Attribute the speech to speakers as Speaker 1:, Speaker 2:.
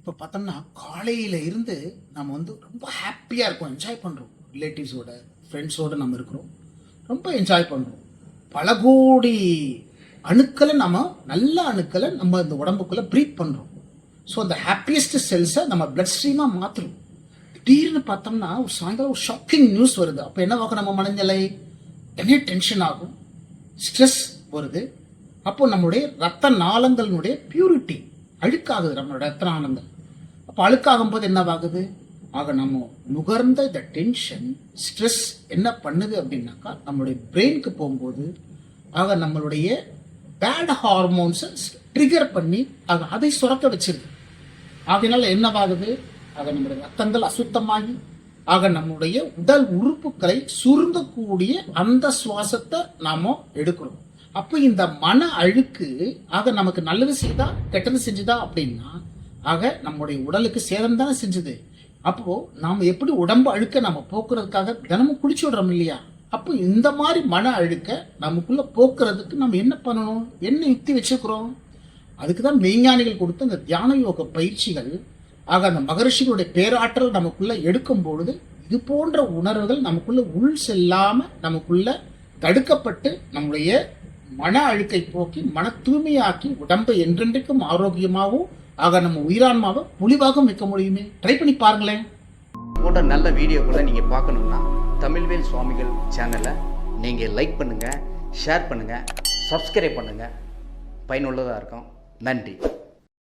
Speaker 1: இப்போ பார்த்தோம்னா காலையில இருந்து நம்ம வந்து ரொம்ப ஹாப்பியாக இருக்கோம். என்ஜாய் பண்ணுறோம் ரிலேட்டிவ்ஸோட ஃப்ரெண்ட்ஸோட நம்ம இருக்கிறோம். ரொம்ப என்ஜாய் பண்ணுறோம் பல கோடி அணுக்களை நம்ம நல்ல அணுக்களை நம்ம இந்த உடம்புக்குள்ள ப்ரீத் பண்ணுறோம் ஸோ அந்த ஹாப்பியஸ்ட் செல்ஸை நம்ம பிளட் ஸ்ட்ரீமாக மாற்றுறோம் திடீர்னு பார்த்தோம்னா ஒரு சாயங்காலம் ஒரு ஷாக்கிங் நியூஸ் வருது. அப்போ என்னவாகும் நம்ம மனநிலை உடனே டென்ஷன் ஆகும். ஸ்ட்ரெஸ் வருது. அப்போ நம்முடைய ரத்த நாளங்களினுடைய பியூரிட்டி அழுக்காகுது நம்மளோட ரத்னானந்தம் அப்போ அழுக்காகும் போது என்னவாகுது? ஆக நம்ம நுகர்ந்த இந்த டென்ஷன் ஸ்ட்ரெஸ் என்ன பண்ணுது அப்படின்னாக்கா நம்மளுடைய பிரெயினுக்கு போகும்போது ஆக நம்மளுடைய பேட் ஹார்மோன்ஸை ட்ரிகர் பண்ணி ஆக அதை சுரக்க வச்சிருது. ஆகையினால என்னவாகுது? ஆக நம்முடைய ரத்தங்கள் அசுத்தமாகி ஆக நம்முடைய உடல் உறுப்புகளை சுருங்கக்கூடிய அந்த சுவாசத்தை நாம எடுக்கிறோம். அப்போ இந்த மன அழுக்கு ஆக நமக்கு நல்லது செய்தா கெட்டது செஞ்சுதா அப்படின்னா ஆக நம்முடைய உடலுக்கு சேதம் தானே செஞ்சது. அப்போ நாம் எப்படி உடம்பு அழுக்க நம்ம போக்குறதுக்காக தினமும் குளிச்சு விடுறோம் இல்லையா? அப்போ இந்த மாதிரி மன அழுக்க நமக்குள்ள போக்குறதுக்கு நம்ம என்ன பண்ணணும்? என்ன யுக்தி வச்சிருக்கிறோம்? அதுக்கு தான் மெய்ஞானிகள் கொடுத்த இந்த தியான யோக பயிற்சிகள். ஆக அந்த மகரிஷிகளுடைய பேராற்றல் நமக்குள்ள எடுக்கும் பொழுது இது போன்ற உணர்வுகள் நமக்குள்ள உள் செல்லாம நமக்குள்ள தடுக்கப்பட்டு நம்முடைய மன அழுக்கை போக்கி மன தூய்மையாக்கி உடம்பை என்றென்றைக்கும் ஆரோக்கியமாகவும் ஆக நம்ம உயிரான்மாவை புலிவாகவும் வைக்க முடியுமே? ட்ரை பண்ணி பாருங்களேன்.
Speaker 2: போன்ற நல்ல வீடியோக்களை நீங்கள் பார்க்கணுன்னா தமிழ்வேல் சுவாமிகள் சேனலை நீங்கள் லைக் பண்ணுங்கள் ஷேர் பண்ணுங்கள் சப்ஸ்கிரைப் பண்ணுங்கள் பயனுள்ளதாக இருக்கும். நன்றி.